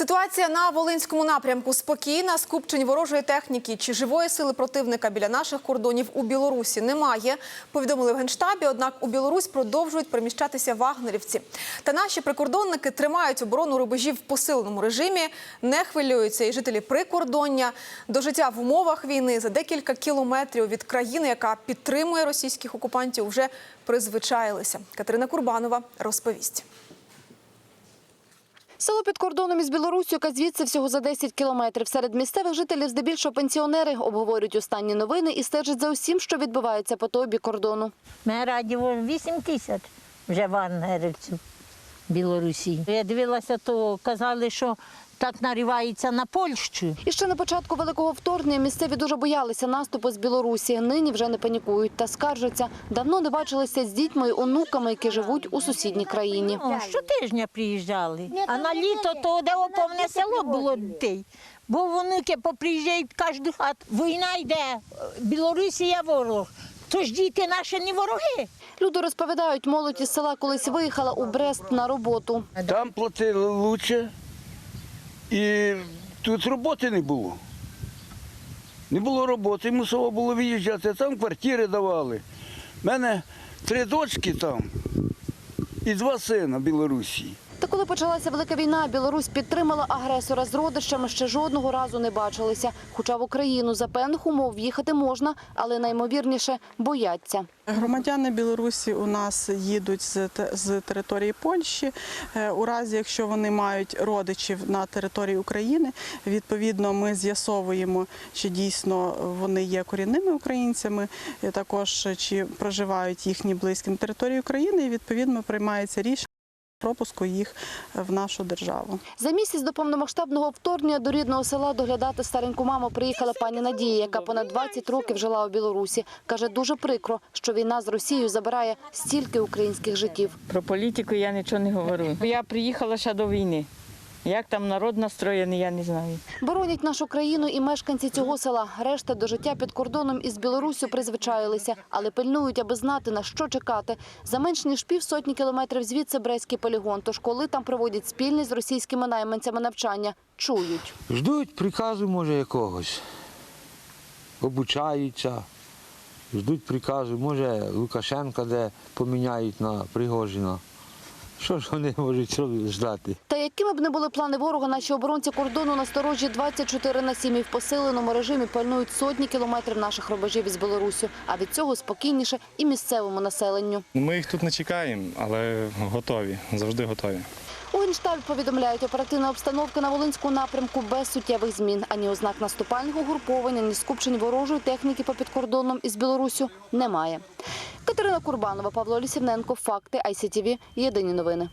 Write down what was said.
Ситуація на Волинському напрямку спокійна. Скупчень ворожої техніки чи живої сили противника біля наших кордонів у Білорусі немає. Повідомили в генштабі. Однак у Білорусь продовжують переміщатися вагнерівці. Та наші прикордонники тримають оборону рубежів в посиленому режимі. Не хвилюються і жителі прикордоння до життя в умовах війни за декілька кілометрів від країни, яка підтримує російських окупантів, вже призвичаїлися. Катерина Курбанова розповість. Село під кордоном із Білоруссю, яка звідси всього за 10 кілометрів. Серед місцевих жителів здебільшого пенсіонери обговорюють останні новини і стежать за усім, що відбувається по той бік кордону. Ми раді 8 тисяч вже в Білорусі. Я дивилася, то казали, що так наривається на Польщу. І ще на початку великого вторгнення місцеві дуже боялися наступу з Білорусі. Нині вже не панікують та скаржаться. Давно не бачилися з дітьми і онуками, які живуть у сусідній країні. О, щотижня приїжджали. А на літо то де повне село було дітей. Бо внуки поприїжджають в кожну хату. Війна йде, Білорусія ворог. Тож діти наші не вороги. Люди розповідають, молодь із села колись виїхала у Брест на роботу. Там платили лучше, і тут роботи не було. Не було роботи, мусово було виїжджати, там квартири давали. У мене три дочки там і два сина в Білорусі. Та коли почалася велика війна, Білорусь підтримала агресора з родичами, ще жодного разу не бачилися. Хоча в Україну за певних умов в'їхати можна, але наймовірніше бояться. Громадяни Білорусі у нас їдуть з, з території Польщі. Е, У разі, якщо вони мають родичів на території України, відповідно ми з'ясовуємо, чи дійсно вони є корінними українцями, також чи проживають їхні близькі на території України, і відповідно приймається рішення. Пропуску їх в нашу державу. За місяць до повномасштабного вторгнення до рідного села доглядати стареньку маму приїхала пані Надія, яка понад 20 років жила у Білорусі. Каже, дуже прикро, що війна з Росією забирає стільки українських життів. Про політику я нічого не говорю. Я приїхала ще до війни. Як там народ настроєний, я не знаю. Боронять нашу країну і мешканці цього села. Решта до життя під кордоном із Білоруссю призвичаїлися, але пильнують, аби знати, на що чекати. За менш ніж півсотні кілометрів звідси Брестський полігон. Тож коли там проводять спільні з російськими найманцями навчання, чують. Ждуть приказу, може, якогось. Обучаються, ждуть приказу, може, Лукашенка де поміняють на Пригожина. Що ж вони можуть ждати? Та якими б не були плани ворога, наші оборонці кордону насторожі 24 на 7 і в посиленому режимі пальнують сотні кілометрів наших рубежів із Білоруссю. А від цього спокійніше і місцевому населенню. Ми їх тут не чекаємо, але готові, завжди готові. У Генштабі повідомляють, оперативна обстановка на Волинському напрямку без суттєвих змін. Ані ознак наступального груповання, ні скупчень ворожої техніки по підкордонам із Білоруссю немає. Катерина Курбанова, Павло Лісівненко. Факти ICTV. Єдині новини.